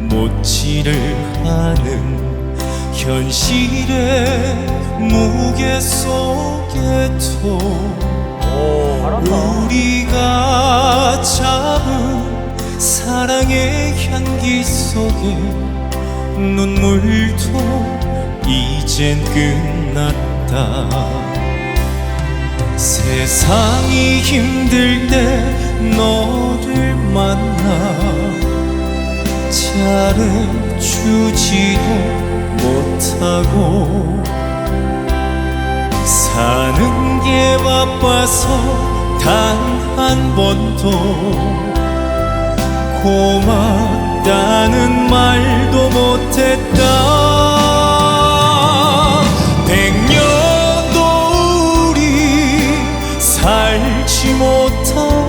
못지를 하는 현실의 무게 속에도 우리가 잡은 사랑의 향기 속에 눈물도 이젠 끝났다. 세상이 힘들 때 잘해주지도 못하고 사는 게 바빠서 단 한 번도 고맙다는 말도 못했다. 백년도 우리 살지 못하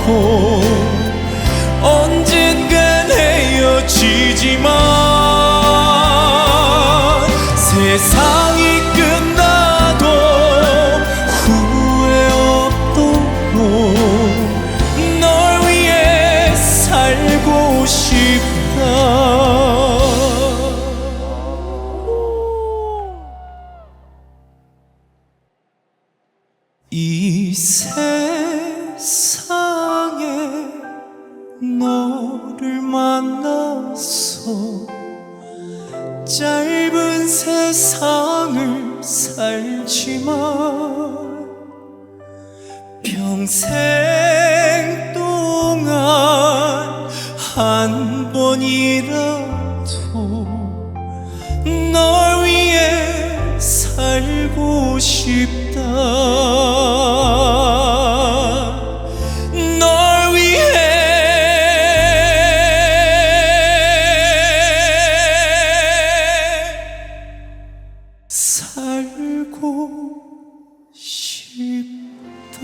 못하고 언젠간 헤어지지만 세상이 끝나도 후회 없도록 널 위해 살고 싶다. 이 세상 만나서 짧은 세상을 살지만 평생 동안 한 번이라도 널 위해 살고 싶다 살고 싶다